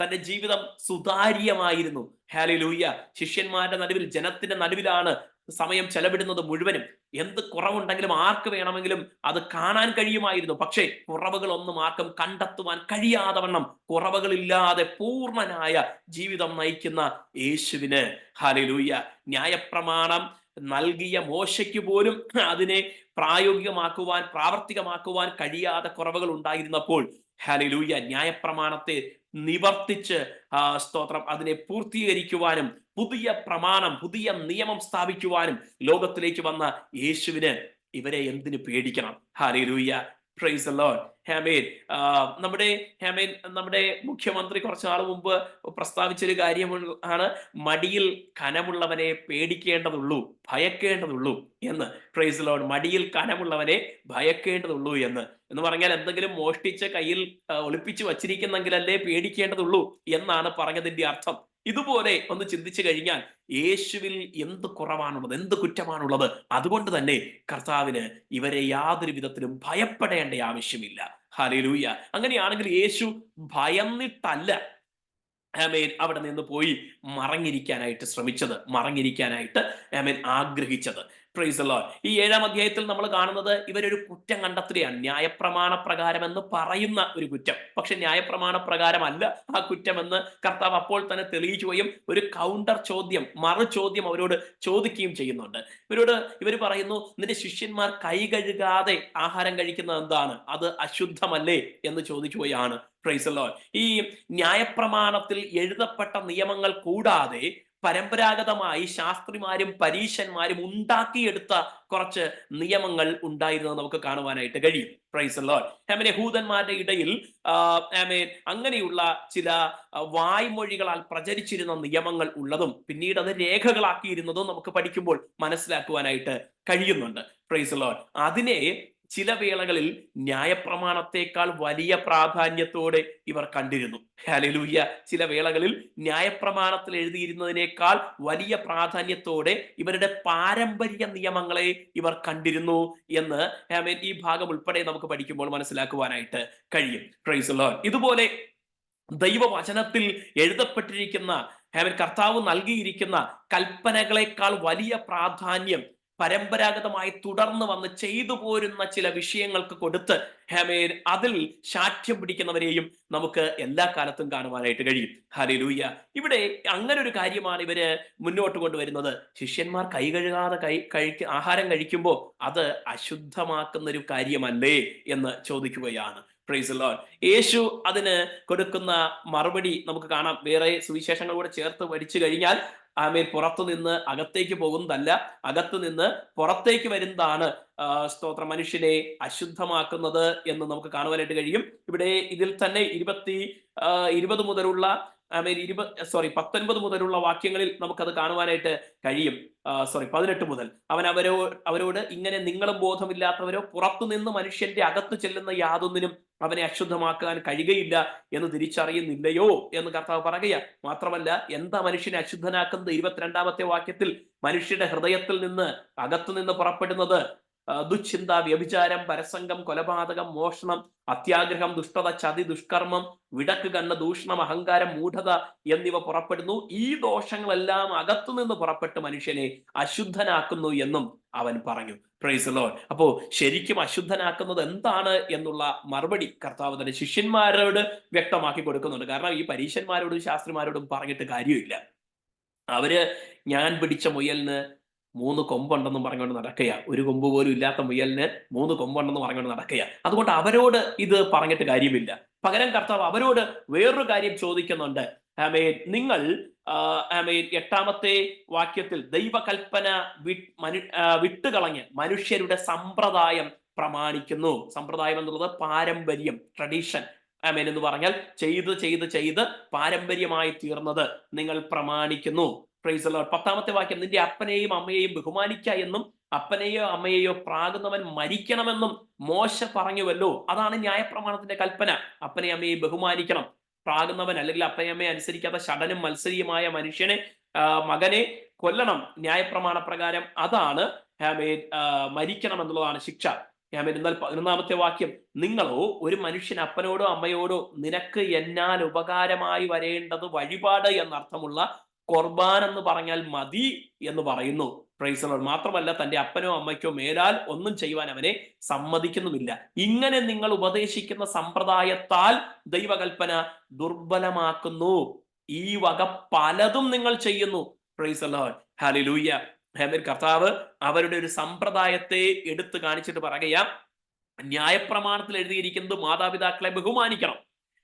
തന്റെ ജീവിതം സുതാര്യമായിരുന്നു. ഹാലിലൂയ ശിഷ്യന്മാരുടെ നടുവിൽ ജനത്തിന്റെ നടുവിലാണ് സമയം ചെലവിടുന്നത് മുഴുവനും എന്ത് കുറവുണ്ടെങ്കിലും ആർക്ക് വേണമെങ്കിലും അത് കാണാൻ കഴിയുമായിരുന്നു. പക്ഷേ കുറവുകളൊന്നും ആർക്കും കണ്ടെത്തുവാൻ കഴിയാതെ വണ്ണം കുറവുകളില്ലാതെ പൂർണനായ ജീവിതം നയിക്കുന്ന യേശുവിന്. ഹലിലൂയ ന്യായപ്രമാണം നൽകിയ മോശയ്ക്ക് പോലും അതിനെ പ്രായോഗികമാക്കുവാൻ പ്രാവർത്തികമാക്കുവാൻ കഴിയാതെ കുറവുകൾ ഉണ്ടായിരുന്നപ്പോൾ ഹലിലൂയ ന്യായപ്രമാണത്തെ നിവർത്തിച്ച് സ്തോത്രം അതിനെ പൂർത്തീകരിക്കുവാനും പുതിയ പ്രമാണം പുതിയ നിയമം സ്ഥാപിക്കുവാനും ലോകത്തിലേക്ക് വന്ന യേശുവിന് ഇവരെ എന്തിനു പേടിക്കണം? ഹാലിലൂയ പ്രൈസ് അലോൺ ഹാമീൻ നമ്മുടെ ഹാമീൻ നമ്മുടെ മുഖ്യമന്ത്രി കുറച്ചു നാൾ മുമ്പ് പ്രസ്താവിച്ചൊരു കാര്യം ആണ് മടിയിൽ കനമുള്ളവനെ പേടിക്കേണ്ടതുള്ളൂ ഭയക്കേണ്ടതുള്ളൂ എന്ന്. പ്രൈസ് ലോൺ മടിയിൽ കനമുള്ളവനെ ഭയക്കേണ്ടതുള്ളൂ എന്ന്. എന്ന് പറഞ്ഞാൽ എന്തെങ്കിലും മോഷ്ടിച്ച കയ്യിൽ ഒളിപ്പിച്ചു വച്ചിരിക്കുന്നെങ്കിലല്ലേ പേടിക്കേണ്ടതുള്ളൂ എന്നാണ് പറഞ്ഞതിന്റെ അർത്ഥം. ഇതുപോലെ ഒന്ന് ചിന്തിച്ചു കഴിഞ്ഞാൽ യേശുവിൽ എന്ത് കുറവാണുള്ളത് എന്ത് കുറ്റമാണുള്ളത് അതുകൊണ്ട് തന്നെ കർത്താവിന് ഇവരെ യാതൊരു വിധത്തിലും ഭയപ്പെടേണ്ട ആവശ്യമില്ല. ഹലിലൂയ അങ്ങനെയാണെങ്കിൽ യേശു ഭയന്നിട്ടല്ല ആമേൻ അവിടെ നിന്ന് പോയി മറങ്ങിരിക്കാനായിട്ട് ശ്രമിച്ചത് മറങ്ങിരിക്കാനായിട്ട് ആമേൻ ആഗ്രഹിച്ചത്. പ്രൈസ് അല്ല ഈ ഏഴാം അധ്യായത്തിൽ നമ്മൾ കാണുന്നത് ഇവരൊരു കുറ്റം കണ്ടെത്തുകയാണ്. ന്യായപ്രമാണ പ്രകാരം എന്ന് പറയുന്ന ഒരു കുറ്റം. പക്ഷെ ന്യായപ്രമാണ പ്രകാരമല്ല ആ കുറ്റമെന്ന് കർത്താവ് അപ്പോൾ തന്നെ തെളിയിക്കുകയും ഒരു കൗണ്ടർ ചോദ്യം മറു ചോദ്യം അവരോട് ചോദിക്കുകയും ചെയ്യുന്നുണ്ട്. ഇവരോട് ഇവർ പറയുന്നു നിന്റെ ശിഷ്യന്മാർ കൈ കഴുകാതെ ആഹാരം കഴിക്കുന്നത് എന്താണ്? അത് അശുദ്ധമല്ലേ? എന്ന് ചോദിക്കുകയാണ് പോയാണ്. ഈ ന്യായപ്രമാണത്തിൽ എഴുതപ്പെട്ട നിയമങ്ങൾ കൂടാതെ പരമ്പരാഗതമായി ശാസ്ത്രിമാരും പരീശന്മാരും ഉണ്ടാക്കിയെടുത്ത കുറച്ച് നിയമങ്ങൾ ഉണ്ടായിരുന്നത് നമുക്ക് കാണുവാനായിട്ട് കഴിയും. പ്രൈസ് ലോഡ് ഹൂതന്മാരുടെ ഇടയിൽ അങ്ങനെയുള്ള ചില വായ്മൊഴികളാൽ പ്രചരിച്ചിരുന്ന നിയമങ്ങൾ ഉള്ളതും പിന്നീട് അത് രേഖകളാക്കിയിരുന്നതും നമുക്ക് പഠിക്കുമ്പോൾ മനസ്സിലാക്കുവാനായിട്ട് കഴിയുന്നുണ്ട്. പ്രൈസ് ലോഡ് അതിനെ ചില വേളകളിൽ ന്യായപ്രമാണത്തെക്കാൾ വലിയ പ്രാധാന്യത്തോടെ ഇവർ കണ്ടിരുന്നു. ഹാലലൂയ്യ ചില വേളകളിൽ ന്യായപ്രമാണത്തിൽ എഴുതിയിരുന്നതിനേക്കാൾ വലിയ പ്രാധാന്യത്തോടെ ഇവരുടെ പാരമ്പര്യ നിയമങ്ങളെ ഇവർ കണ്ടിരുന്നു എന്ന് ഈ ഭാഗം ഉൾപ്പെടെ നമുക്ക് പഠിക്കുമ്പോൾ മനസ്സിലാക്കുവാനായിട്ട് കഴിയും. പ്രൈസ് ലോൺ ഇതുപോലെ ദൈവവചനത്തിൽ എഴുതപ്പെട്ടിരിക്കുന്ന ഹേമൻ കർത്താവ് നൽകിയിരിക്കുന്ന കൽപ്പനകളെക്കാൾ വലിയ പ്രാധാന്യം പരമ്പരാഗതമായി തുടർന്ന് വന്ന് ചെയ്തു പോരുന്ന ചില വിഷയങ്ങൾക്ക് കൊടുത്ത് ഹമേൽ അതിൽ ശാഠ്യം പിടിക്കുന്നവരെയും നമുക്ക് എല്ലാ കാലത്തും കാണുവാനായിട്ട് കഴിയും. ഹലിലൂയ ഇവിടെ അങ്ങനെ ഒരു കാര്യമാണ് ഇവർ മുന്നോട്ട് കൊണ്ടുവരുന്നത്. ശിഷ്യന്മാർ കൈ കഴുകാതെ കൈ കഴിക്ക ആഹാരം കഴിക്കുമ്പോൾ അത് അശുദ്ധമാക്കുന്ന ഒരു കാര്യമല്ലേ എന്ന് ചോദിക്കുകയാണ്. പ്രൈസ് ലോൺ യേശു അതിന് കൊടുക്കുന്ന മറുപടി നമുക്ക് കാണാം. വേറെ സുവിശേഷങ്ങൾ കൂടെ ചേർത്ത് വരിച്ചു കഴിഞ്ഞാൽ ആമേൽ പുറത്തു നിന്ന് അകത്തേക്ക് പോകുന്നതല്ല അകത്തു നിന്ന് പുറത്തേക്ക് വരുന്നതാണ് സ്തോത്ര. മനുഷ്യനെ അശുദ്ധമാക്കുന്നത് എന്ന് നമുക്ക് കാണുവാനായിട്ട് കഴിയും. ഇവിടെ ഇതിൽ തന്നെ ഇരുപത്തി ഇരുപത് മുതലുള്ള ആമേൻ ഇരുപത് സോറി പത്തൊൻപത് മുതലുള്ള വാക്യങ്ങളിൽ നമുക്കത് കാണുവാനായിട്ട് കഴിയും. സോറി പതിനെട്ട് മുതൽ. അവൻ അവരോ അവരോട് ഇങ്ങനെ നിങ്ങളും ബോധമില്ലാത്തവരോ പുറത്തുനിന്ന് മനുഷ്യന്റെ അകത്ത് ചെല്ലുന്ന യാതൊന്നിനും അവനെ അശുദ്ധമാക്കാൻ കഴിയുകയില്ല എന്ന് തിരിച്ചറിയുന്നില്ലയോ എന്ന് കർത്താവ് പറയുക മാത്രമല്ല എന്താ മനുഷ്യനെ അശുദ്ധനാക്കുന്നത്? ഇരുപത്തിരണ്ടാമത്തെ വാക്യത്തിൽ മനുഷ്യന്റെ ഹൃദയത്തിൽ നിന്ന് അകത്തു നിന്ന് പുറപ്പെടുന്നത്? ദുശ്ചിന്ത വ്യഭിചാരം പരസംഗം കൊലപാതകം മോഷണം അത്യാഗ്രഹം ദുഷ്ടത ചതി ദുഷ്കർമ്മം വിടക്ക് കണ്ണ് ദൂഷണം അഹങ്കാരം മൂഢത എന്നിവ പുറപ്പെടുന്നു. ഈ ദോഷങ്ങളെല്ലാം അകത്തു നിന്ന് പുറപ്പെട്ട് മനുഷ്യനെ അശുദ്ധനാക്കുന്നു എന്നും അവൻ പറഞ്ഞു. പ്രൈസ് അപ്പോ ശരിക്കും അശുദ്ധനാക്കുന്നത് എന്താണ് എന്നുള്ള മറുപടി കർത്താവ് തന്റെ ശിഷ്യന്മാരോട് വ്യക്തമാക്കി കൊടുക്കുന്നുണ്ട്. കാരണം ഈ പരീശന്മാരോടും ശാസ്ത്രിമാരോടും പറഞ്ഞിട്ട് കാര്യമില്ല. അവർ ഞാൻ പിടിച്ച മുയലിന് മൂന്ന് കൊമ്പുണ്ടെന്നും പറഞ്ഞുകൊണ്ട് നടക്കുക ഒരു കൊമ്പ് പോലും ഇല്ലാത്ത മുയലിന് മൂന്ന് കൊമ്പുണ്ടെന്ന് പറഞ്ഞുകൊണ്ട് നടക്കുക അതുകൊണ്ട് അവരോട് ഇത് പറഞ്ഞിട്ട് കാര്യമില്ല. പകരം കർത്താവ് അവരോട് വേറൊരു കാര്യം ചോദിക്കുന്നുണ്ട്. ആമേൻ. നിങ്ങൾ ആമേ ആമേൻ എട്ടാമത്തെ വാക്യത്തിൽ ദൈവകൽപ്പന വിട്ടുകളഞ്ഞ് മനുഷ്യരുടെ സമ്പ്രദായം പ്രമാണിക്കുന്നു. സമ്പ്രദായം എന്നുള്ളത് പാരമ്പര്യം ട്രഡീഷൻ ആമേൻ എന്ന് പറഞ്ഞാൽ ചെയ്ത് ചെയ്ത് ചെയ്ത് പാരമ്പര്യമായി തീർന്നത് നിങ്ങൾ പ്രമാണിക്കുന്നു. പ്രൈസ് ലോർഡ് പത്താമത്തെ വാക്യം നിന്റെ അപ്പനെയും അമ്മയെയും ബഹുമാനിക്ക എന്നും അപ്പനെയോ അമ്മയെയോ പ്രാകുന്നവൻ മരിക്കണമെന്നും മോശ പറഞ്ഞുവല്ലോ. അതാണ് ന്യായപ്രമാണത്തിന്റെ കൽപ്പന. അപ്പനെ അമ്മയെയും ബഹുമാനിക്കണം. പ്രാകുന്നവൻ അല്ലെങ്കിൽ അപ്പനെ അമ്മയെ അനുസരിക്കാത്ത ഷടനും മത്സരിയുമായ മനുഷ്യനെ മകനെ കൊല്ലണം. ന്യായപ്രമാണ പ്രകാരം അതാണ് മരിക്കണം എന്നുള്ളതാണ് ശിക്ഷ. ഹാമേൻ എന്നാൽ പതിനൊന്നാമത്തെ വാക്യം നിങ്ങളോ ഒരു മനുഷ്യൻ അപ്പനോടോ അമ്മയോടോ നിനക്ക് എന്നാൽ ഉപകാരമായി വരേണ്ടത് വഴിപാട് എന്നർത്ഥമുള്ള കൊർബാൻ എന്ന് പറഞ്ഞാൽ മതി എന്ന് പറയുന്നു. പ്രൈസലോട് മാത്രമല്ല തന്റെ അപ്പനോ അമ്മയ്ക്കോ മേലാൽ ഒന്നും ചെയ്യുവാൻ അവനെ സമ്മതിക്കുന്നുമില്ല. ഇങ്ങനെ നിങ്ങൾ ഉപദേശിക്കുന്ന സമ്പ്രദായത്താൽ ദൈവകൽപ്പന ദുർബലമാക്കുന്നു. ഈ വക പലതും നിങ്ങൾ ചെയ്യുന്നു. പ്രൈസലോഡ് ഹാലിലൂയ ഹേമൻ കർത്താവ് അവരുടെ ഒരു സമ്പ്രദായത്തെ എടുത്തു കാണിച്ചിട്ട് പറയുക ന്യായപ്രമാണത്തിൽ എഴുതിയിരിക്കുന്നത് മാതാപിതാക്കളെ ബഹുമാനിക്കണം.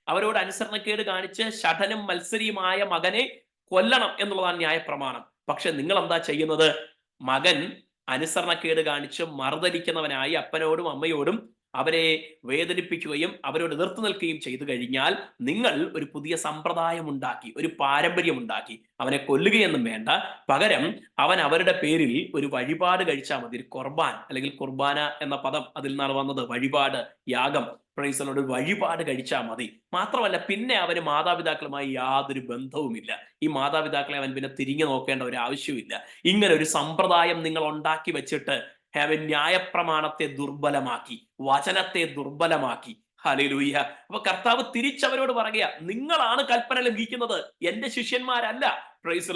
അവരോട് അനുസരണക്കേട് കാണിച്ച് ഷഠനും മത്സരിയുമായ മകനെ കൊല്ലണം എന്നുള്ളതാണ് ന്യായപ്രമാണം. പക്ഷെ നിങ്ങൾ എന്താ ചെയ്യുന്നത്? മകൻ അനുസരണക്കേട് കാണിച്ച് മറുതലിക്കുന്നവനായി അപ്പനോടും അമ്മയോടും അവരെ വേദനിപ്പിക്കുകയും അവരോട് എതിർത്ത് നിൽക്കുകയും ചെയ്തു കഴിഞ്ഞാൽ നിങ്ങൾ ഒരു പുതിയ സമ്പ്രദായം ഉണ്ടാക്കി ഒരു പാരമ്പര്യം ഉണ്ടാക്കി അവനെ കൊല്ലുകയെന്നും വേണ്ട. പകരം അവൻ അവരുടെ പേരിൽ ഒരു വഴിപാട് കഴിച്ചാൽ മതി. ഒരു കുർബാൻ അല്ലെങ്കിൽ കുർബാന എന്ന പദം അതിൽ നിന്നാണ് വന്നത്. വഴിപാട് യാഗം. പ്രൈസലോട് വഴിപാട് കഴിച്ചാൽ മതി. മാത്രമല്ല പിന്നെ അവന് മാതാപിതാക്കളുമായി യാതൊരു ബന്ധവുമില്ല. ഈ മാതാപിതാക്കളെ അവൻ പിന്നെ തിരിഞ്ഞു നോക്കേണ്ട ഒരു ആവശ്യമില്ല ഇങ്ങനെ ഒരു സമ്പ്രദായം നിങ്ങൾ ഉണ്ടാക്കി വെച്ചിട്ട് അവൻ ന്യായപ്രമാണത്തെ ദുർബലമാക്കി വചനത്തെ ദുർബലമാക്കി. ഹലിലൂയ്യ അപ്പൊ കർത്താവ് തിരിച്ചവരോട് പറയുക നിങ്ങളാണ് കൽപ്പന ലംഘിക്കുന്നത്. എന്റെ ശിഷ്യന്മാരല്ല. പ്രൈസ്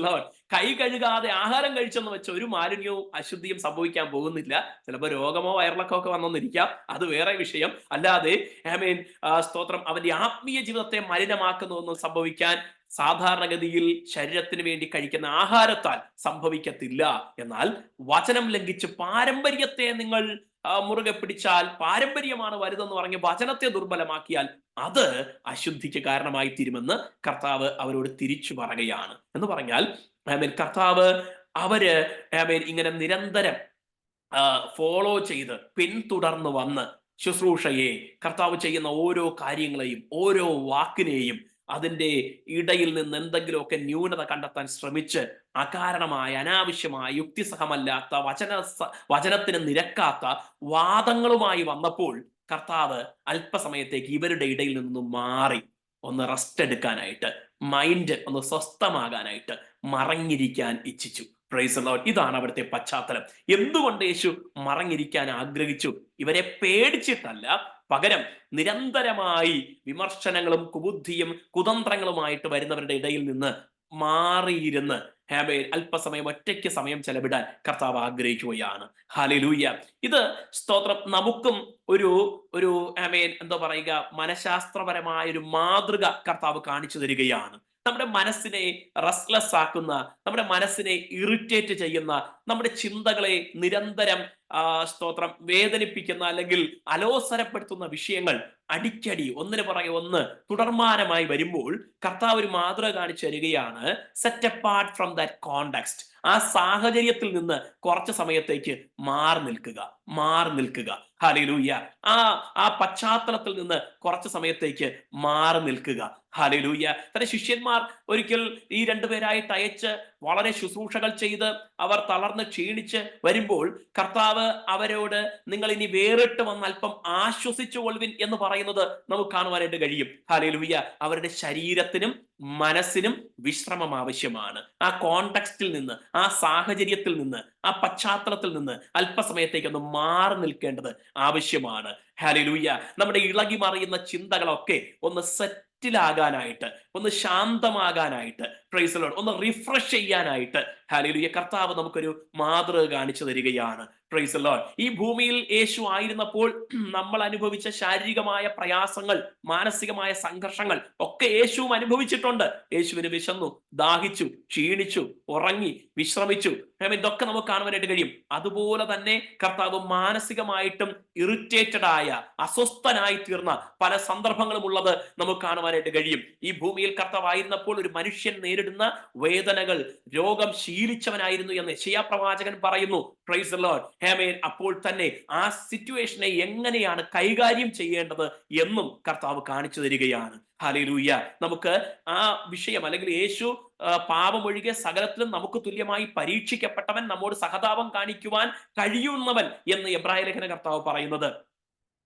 കൈ കഴുകാതെ ആഹാരം കഴിച്ചെന്ന് വെച്ച് ഒരു മാലിന്യവും അശുദ്ധിയും സംഭവിക്കാൻ പോകുന്നില്ല. ചിലപ്പോൾ രോഗമോ വയറിളക്കോ ഒക്കെ വന്നൊന്നിരിക്കാം. അത് വേറെ വിഷയം. അല്ലാതെ ആമേൻ സ്തോത്രം അവന്റെ ആത്മീയ ജീവിതത്തെ മലിനമാക്കുന്നതൊന്നും സംഭവിക്കാൻ സാധാരണഗതിയിൽ ശരീരത്തിന് വേണ്ടി കഴിക്കുന്ന ആഹാരത്താൽ സംഭവിക്കത്തില്ല. എന്നാൽ വചനം ലംഘിച്ച് പാരമ്പര്യത്തെ നിങ്ങൾ മുറുകെ പിടിച്ചാൽ പാരമ്പര്യമാണ് വലുതെന്ന് പറഞ്ഞ് വചനത്തെ ദുർബലമാക്കിയാൽ അത് അശുദ്ധിക്ക് കാരണമായി തീരുമെന്ന് കർത്താവ് അവരോട് തിരിച്ചു പറയുകയാണ്. എന്ന് പറഞ്ഞാൽ ആമേൻ കർത്താവ് അവർ ആമേൻ ഇങ്ങനെ നിരന്തരം ഫോളോ ചെയ്ത് പിന്തുടർന്ന് വന്ന് ശുശ്രൂഷയെ കർത്താവ് ചെയ്യുന്ന ഓരോ കാര്യങ്ങളെയും ഓരോ വാക്കിനെയും അതിന്റെ ഇടയിൽ നിന്ന് എന്തെങ്കിലുമൊക്കെ ന്യൂനത കണ്ടെത്താൻ ശ്രമിച്ച് അകാരണമായ അനാവശ്യമായ യുക്തിസഹമല്ലാത്ത വചന വചനത്തിന് നിരക്കാത്ത വാദങ്ങളുമായി വന്നപ്പോൾ കർത്താവ് അല്പസമയത്തേക്ക് ഇവരുടെ ഇടയിൽ നിന്നും മാറി ഒന്ന് റെസ്റ്റ് എടുക്കാനായിട്ട് മൈൻഡ് ഒന്ന് സ്വസ്ഥമാകാനായിട്ട് മറങ്ങിരിക്കാൻ ഇച്ഛിച്ചു. പ്രൈസ് ഇതാണ് അവിടുത്തെ പശ്ചാത്തലം. എന്തുകൊണ്ട് യേശു മറങ്ങിരിക്കാൻ ആഗ്രഹിച്ചു? ഇവരെ പേടിച്ചിട്ടല്ല. പകരം നിരന്തരമായി വിമർശനങ്ങളും കുബുദ്ധിയും കുതന്ത്രങ്ങളുമായിട്ട് വരുന്നവരുടെ ഇടയിൽ നിന്ന് മാറിയിരുന്ന് ഹാമേൻ അല്പസമയം ഒറ്റയ്ക്ക് സമയം ചെലവിടാൻ കർത്താവ് ആഗ്രഹിക്കുകയാണ്. ഹാലലൂയ്യ ഇത് സ്തോത്രം. നമുക്കും ഒരു ഒരു ആമേൻ എന്താ പറയുക മനഃശാസ്ത്രപരമായ ഒരു മാതൃക കർത്താവ് കാണിച്ചു തരികയാണ്. നമ്മുടെ മനസ്സിനെ റെസ്ലെസ് ആക്കുന്ന നമ്മുടെ മനസ്സിനെ ഇറിറ്റേറ്റ് ചെയ്യുന്ന നമ്മുടെ ചിന്തകളെ നിരന്തരം സ്തോത്രം വേദനിപ്പിക്കുന്ന അല്ലെങ്കിൽ അലോസരപ്പെടുത്തുന്ന വിഷയങ്ങൾ അടിക്കടി ഒന്നിന് പുറകെ ഒന്ന് തുടർമാനമായി വരുമ്പോൾ കർത്താവ് ഒരു മാതൃക കാണിച്ചു തരികയാണ് set apart from that context ആ സാഹചര്യത്തിൽ നിന്ന് കുറച്ച് സമയത്തേക്ക് മാറി നിൽക്കുക മാറി നിൽക്കുക. ഹലിലൂയ്യ ആ ആ പശ്ചാത്തലത്തിൽ നിന്ന് കുറച്ച് സമയത്തേക്ക് മാറി നിൽക്കുക. ഹാലിലൂയ്യ തന്റെ ശിഷ്യന്മാർ ഒരിക്കൽ ഈ രണ്ടുപേരായിട്ട് അയച്ച് വളരെ ശുശ്രൂഷകൾ ചെയ്ത് അവർ തളർന്ന് ക്ഷീണിച്ച് വരുമ്പോൾ കർത്താവ് അവരോട് നിങ്ങൾ ഇനി വേറിട്ട് വന്ന് അല്പം ആശ്വസിച്ചു കൊള്ളുവിൻ എന്ന് പറയുന്നത് നമുക്ക് കാണുവാനായിട്ട് കഴിയും. ഹാലേലുയ്യ അവരുടെ ശരീരത്തിനും മനസ്സിനും വിശ്രമം ആവശ്യമാണ്. ആ കോണ്ടക്സ്റ്റിൽ നിന്ന് ആ സാഹചര്യത്തിൽ നിന്ന് ആ പശ്ചാത്തലത്തിൽ നിന്ന് അല്പസമയത്തേക്ക് ഒന്ന് മാറി നിൽക്കേണ്ടത് ആവശ്യമാണ്. ഹാലിലൂയ്യ നമ്മുടെ ഇളകി മറിയുന്ന ചിന്തകളൊക്കെ ഒന്ന് സെറ്റിലാകാനായിട്ട് ഒന്ന് ശാന്തമാകാനായിട്ട് പ്രൈസലോട് ഒന്ന് റിഫ്രഷ് ചെയ്യാനായിട്ട്. ഹാലിലുയ കർത്താവ് നമുക്കൊരു മാതൃക കാണിച്ചു തരികയാണ്. പ്രൈസ് ലോഡ് ഈ ഭൂമിയിൽ യേശു ആയിരുന്നപ്പോൾ നമ്മൾ അനുഭവിച്ച ശാരീരികമായ പ്രയാസങ്ങൾ മാനസികമായ സംഘർഷങ്ങൾ ഒക്കെ യേശുവും അനുഭവിച്ചിട്ടുണ്ട്. യേശുവിന് വിശന്നു ദാഹിച്ചു ക്ഷീണിച്ചു ഉറങ്ങി വിശ്രമിച്ചു. ഇതൊക്കെ നമുക്ക് കാണുവാനായിട്ട് കഴിയും. അതുപോലെ തന്നെ കർത്താവ് മാനസികമായിട്ടും ഇറിറ്റേറ്റഡ് ആയ അസ്വസ്ഥനായി തീർന്ന പല സന്ദർഭങ്ങളും ഉള്ളത് നമുക്ക് കാണുവാനായിട്ട് കഴിയും. ഈ ഭൂമിയിൽ കർത്താവ് ആയിരുന്നപ്പോൾ ഒരു മനുഷ്യൻ നേരിടുന്ന വേദനകൾ രോഗം ശീലിച്ചവനായിരുന്നു എന്ന് യശയാ പ്രവാചകൻ പറയുന്നു. പ്രൈസ് ലോഡ് ഹേമേൻ അപ്പോൾ തന്നെ ആ സിറ്റുവേഷനെ എങ്ങനെയാണ് കൈകാര്യം ചെയ്യേണ്ടത് എന്നും കർത്താവ് കാണിച്ചു തരികയാണ്. ഹലിലൂയ്യ നമുക്ക് ആ വിഷയം അല്ലെങ്കിൽ യേശു പാപമൊഴികെ സകലത്തിലും നമുക്ക് തുല്യമായി പരീക്ഷിക്കപ്പെട്ടവൻ നമ്മോട് സഹതാപം കാണിക്കുവാൻ കഴിയുന്നവൻ എന്ന് എബ്രായ ലേഖന കർത്താവ് പറയുന്നത്.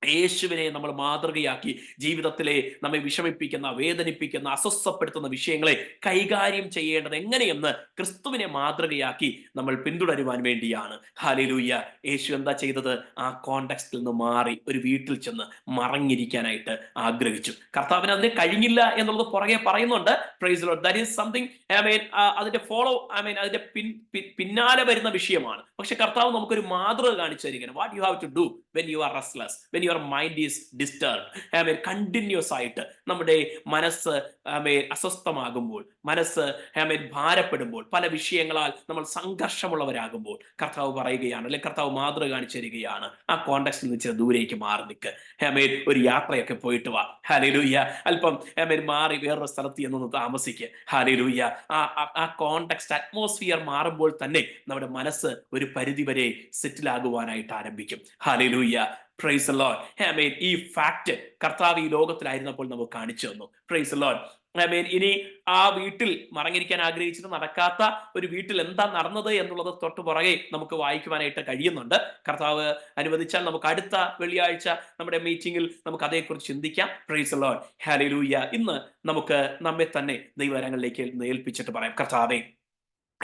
യേശുവിനെ നമ്മൾ മാതൃകയാക്കി ജീവിതത്തിലെ നമ്മെ വിഷമിപ്പിക്കുന്ന വേദനിപ്പിക്കുന്ന അസ്വസ്ഥപ്പെടുത്തുന്ന വിഷയങ്ങളെ കൈകാര്യം ചെയ്യേണ്ടത് എങ്ങനെയെന്ന് ക്രിസ്തുവിനെ മാതൃകയാക്കി നമ്മൾ പിന്തുടരുവാൻ വേണ്ടിയാണ്. ഹാലിലൂയ്യ യേശു എന്താ ചെയ്തത്? ആ കോണ്ടെക്സ്റ്റിൽ നിന്ന് മാറി ഒരു വീട്ടിൽ ചെന്ന് മറങ്ങിരിക്കാനായിട്ട് ആഗ്രഹിച്ചു. കർത്താവിന് അതിന് കഴിഞ്ഞില്ല എന്നുള്ളത് പുറകെ പറയുന്നുണ്ട്. Praise Lord that is something I mean അതിന്റെ ഫോളോ ഐ മീൻ അതിന്റെ പിൻ പിന്നാലെ വരുന്ന വിഷയമാണ്. പക്ഷെ കർത്താവ് നമുക്കൊരു മാതൃക കാണിച്ചു തരികയാണ്. What you have to do when you are restless when your mind is disturb I mean continuous ആയിട്ട് നമ്മുടെ മനസ്സ് ഐ മീൻ അസ്വസ്ഥമാകുമ്പോൾ മനസ്സ് ഐ മീൻ ഭാരപ്പെടുമ്പോൾ പല വിഷയങ്ങളാൽ നമ്മൾ സംഘർഷമുള്ളവരാകുമ്പോൾ കർത്താവ് പറയുകയാണ് അല്ലെങ്കിൽ കർത്താവ് മാതൃക കാണിച്ചു തരികയാണ്. ആ കോണ്ടാക്സിൽ നിന്ന് ചില ദൂരേക്ക് മാറി നിൽക്ക്. ഹേമേൻ ഒരു യാത്രയൊക്കെ പോയിട്ട് വാ. ഹാലിലൂയ്യ അല്പം ഹേമേൻ മാറി വേറൊരു സ്ഥലത്ത് എന്നൊന്ന് താമസിക്കുക ഹാലിലൂയ്യ ആ ആ- കോണ്ടെക്സ്റ്റ് അറ്റ്മോസ്ഫിയർ മാറുമ്പോൾ തന്നെ നമ്മുടെ മനസ്സ് ഒരു പരിധി വരെ സെറ്റിൽ ആകുവാനായിട്ട് ആരംഭിക്കും. ഹാലിലൂയ്യ പ്രൈസ് ലോഡ് ഹേമേൻ ഈ ഫാക്ട് കർത്താവ് ഈ ലോകത്തിലായിരുന്നപ്പോൾ നമുക്ക് കാണിച്ചു തന്നു. പ്രൈസ് ലോൺ മീൻ ഇനി ആ വീട്ടിൽ മറങ്ങിരിക്കാൻ ആഗ്രഹിച്ചിട്ട് നടക്കാത്ത ഒരു വീട്ടിൽ എന്താ നടന്നത് എന്നുള്ളത് തൊട്ട് പുറകെ നമുക്ക് വായിക്കുവാനായിട്ട് കഴിയുന്നുണ്ട്. കർത്താവ് അനുവദിച്ചാൽ നമുക്ക് അടുത്ത വെള്ളിയാഴ്ച നമ്മുടെ മീറ്റിംഗിൽ നമുക്ക് അതേക്കുറിച്ച് ചിന്തിക്കാം. പ്രൈസ് ലോൺ ഹാലി ലൂയ്യ ഇന്ന് നമുക്ക് നമ്മെ തന്നെ ദൈവരങ്ങളിലേക്ക് ഏൽപ്പിച്ചിട്ട് പറയാം. കർത്താവെ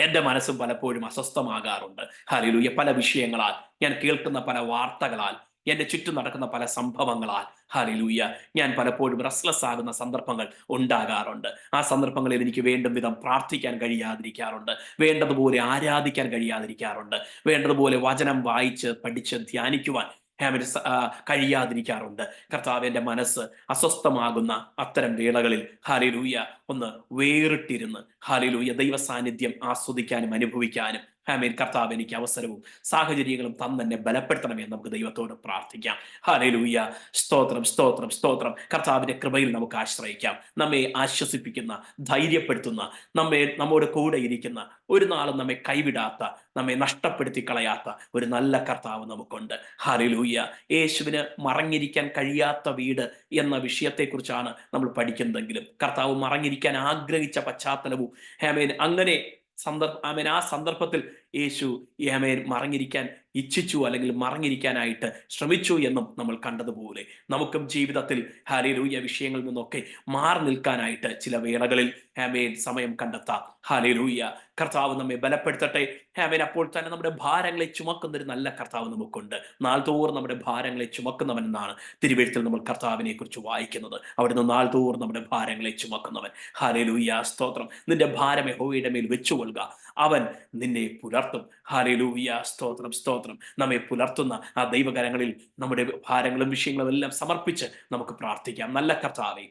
എന്റെ മനസ്സും പലപ്പോഴും അസ്വസ്ഥമാകാറുണ്ട്. ഹലിലൂയ പല വിഷയങ്ങളാൽ ഞാൻ കേൾക്കുന്ന പല വാർത്തകളാൽ എന്റെ ചുറ്റും നടക്കുന്ന പല സംഭവങ്ങളാൽ ഹാലിലൂയ്യ ഞാൻ പലപ്പോഴും റെസ്ലെസ് ആകുന്ന സന്ദർഭങ്ങൾ ഉണ്ടാകാറുണ്ട്. ആ സന്ദർഭങ്ങളിൽ എനിക്ക് വേണ്ടും വിധം പ്രാർത്ഥിക്കാൻ കഴിയാതിരിക്കാറുണ്ട്. വേണ്ടതുപോലെ ആരാധിക്കാൻ കഴിയാതിരിക്കാറുണ്ട്. വേണ്ടതുപോലെ വചനം വായിച്ച് പഠിച്ച് ധ്യാനിക്കുവാൻ ഹാമിന് കഴിയാതിരിക്കാറുണ്ട്. കർത്താവ് എന്റെ മനസ്സ് അസ്വസ്ഥമാകുന്ന അത്തരം വേളകളിൽ ഹാലിലൂയ ഒന്ന് വേറിട്ടിരുന്ന് ഹാലിലൂയ ദൈവ സാന്നിധ്യം ആസ്വദിക്കാനും അനുഭവിക്കാനും ഹാമീൻ കർത്താവ് എനിക്ക് അവസരവും സാഹചര്യങ്ങളും തന്നെ ബലപ്പെടുത്തണമെന്ന് നമുക്ക് ദൈവത്തോട് പ്രാർത്ഥിക്കാം. ഹാലൂയ്യ സ്തോത്രം സ്തോത്രം സ്തോത്രം. കർത്താവിന്റെ കൃപയിൽ നമുക്ക് ആശ്രയിക്കാം. നമ്മെ ആശ്വസിപ്പിക്കുന്ന ധൈര്യപ്പെടുത്തുന്ന നമ്മെ നമ്മോട് കൂടെ ഇരിക്കുന്ന ഒരു നാളും നമ്മെ കൈവിടാത്ത നമ്മെ നഷ്ടപ്പെടുത്തി കളയാത്ത ഒരു നല്ല കർത്താവ് നമുക്കുണ്ട്. ഹാലൂയ്യ യേശുവിന് മറങ്ങിരിക്കാൻ കഴിയാത്ത വീട് എന്ന വിഷയത്തെക്കുറിച്ചാണ് നമ്മൾ പഠിക്കുന്നതെങ്കിലും കർത്താവ് മറങ്ങിരിക്കാൻ ആഗ്രഹിച്ച പശ്ചാത്തലവും ഹേമേൻ അങ്ങനെ സന്ദർഭ മീൻ ആ സന്ദർഭത്തിൽ യേശു യമേൽ മറങ്ങിരിക്കാൻ ഇച്ഛിച്ചു അല്ലെങ്കിൽ മറങ്ങിരിക്കാനായിട്ട് ശ്രമിച്ചു എന്നും നമ്മൾ കണ്ടതുപോലെ നമുക്കും ജീവിതത്തിൽ ഹാലേലൂയ വിഷയങ്ങളിൽ നിന്നൊക്കെ മാറി നിൽക്കാനായിട്ട് ചില വേളകളിൽ ഹാമേൻ സമയം കണ്ടെത്താം. ഹാലേലൂയ കർത്താവ് നമ്മെ ബലപ്പെടുത്തട്ടെ. ഹാമേൻ അപ്പോൾ തന്നെ നമ്മുടെ ഭാരങ്ങളെ ചുമക്കുന്ന ഒരു നല്ല കർത്താവ് നമുക്കുണ്ട്. നാൾതോറും നമ്മുടെ ഭാരങ്ങളെ ചുമക്കുന്നവൻ എന്നാണ് തിരുവഴുത്തിൽ നമ്മൾ കർത്താവിനെ കുറിച്ച് വായിക്കുന്നത്. അവിടുന്ന് നാൾതോറും നമ്മുടെ ഭാരങ്ങളെ ചുമക്കുന്നവൻ. ഹാലേലൂയ സ്തോത്രം. നിന്റെ ഭാരം ഹോയുടെ മേൽ വെച്ചുകൊള്ളുക. അവൻ നിന്നെ പുലർത്തും. ഹാലലൂയ സ്തോത്രം സ്തോത്രം. നമ്മെ പുലർത്തുന്ന ആ ദൈവകരങ്ങളിൽ നമ്മുടെ ഭാരങ്ങളും വിഷയങ്ങളും എല്ലാം സമർപ്പിച്ച് നമുക്ക് പ്രാർത്ഥിക്കാം. നല്ല കർത്താവെ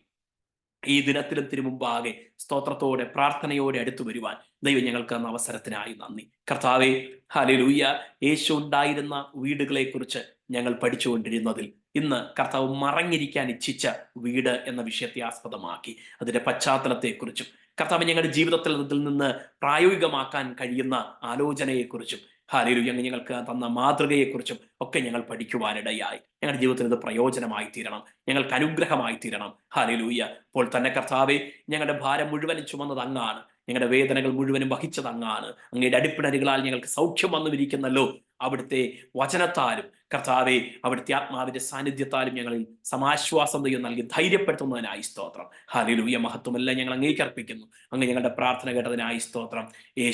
ഈ ദിനത്തിലും തിരുമുമ്പാകെ സ്തോത്രത്തോടെ പ്രാർത്ഥനയോടെ അടുത്തു വരുവാൻ ദൈവം ഞങ്ങൾക്ക് തന്ന അവസരത്തിനായി നന്ദി. കർത്താവെ ഹാലലൂയ യേശു ഉണ്ടായിരുന്ന വീടുകളെ കുറിച്ച് ഞങ്ങൾ പഠിച്ചുകൊണ്ടിരുന്നതിൽ ഇന്ന് കർത്താവ് മറഞ്ഞിരിക്കാൻ ഇച്ഛിച്ച വീട് എന്ന വിഷയത്തെ ആസ്പദമാക്കി. അതിന്റെ പശ്ചാത്തലത്തെക്കുറിച്ചും കർത്താവ് ഞങ്ങളുടെ ജീവിതത്തിൽ നിന്ന് പ്രായോഗികമാക്കാൻ കഴിയുന്ന ആലോചനയെക്കുറിച്ചും ഞങ്ങൾ ഞങ്ങൾക്ക് തന്ന മാതൃകയെക്കുറിച്ചും ഒക്കെ ഞങ്ങൾ പഠിക്കുവാനിടയായി. ഞങ്ങളുടെ ജീവിതത്തിൽ ഇത് പ്രയോജനമായി തീരണം. ഞങ്ങൾക്ക് അനുഗ്രഹമായി തീരണം. ഹാലലൂയ അപ്പോൾ തന്നെ കർത്താവെ ഞങ്ങളുടെ ഭാരം മുഴുവനും ചുമന്നത് അങ്ങാണ്. ഞങ്ങളുടെ വേദനകൾ മുഴുവനും വഹിച്ചത് അങ്ങാണ് അങ്ങയുടെ അടിപ്പിണരുകളാൽ ഞങ്ങൾക്ക് സൗഖ്യം വന്നുമിരിക്കുന്നല്ലോ. അവിടുത്തെ വചനത്താലും കർത്താവെ അവിടുത്തെ ആത്മാവിന്റെ സാന്നിധ്യത്താലും ഞങ്ങളിൽ സമാശ്വാസം ദൈവം നൽകി ധൈര്യപ്പെടുത്തുന്നതിനായി സ്തോത്രം. ഹാലിലൂയ മഹത്വമെല്ലാം ഞങ്ങൾ അങ്ങേക്കർപ്പിക്കുന്നു അങ്ങ് ഞങ്ങളുടെ പ്രാർത്ഥന കേട്ടതിനായി സ്തോത്രം. യേശു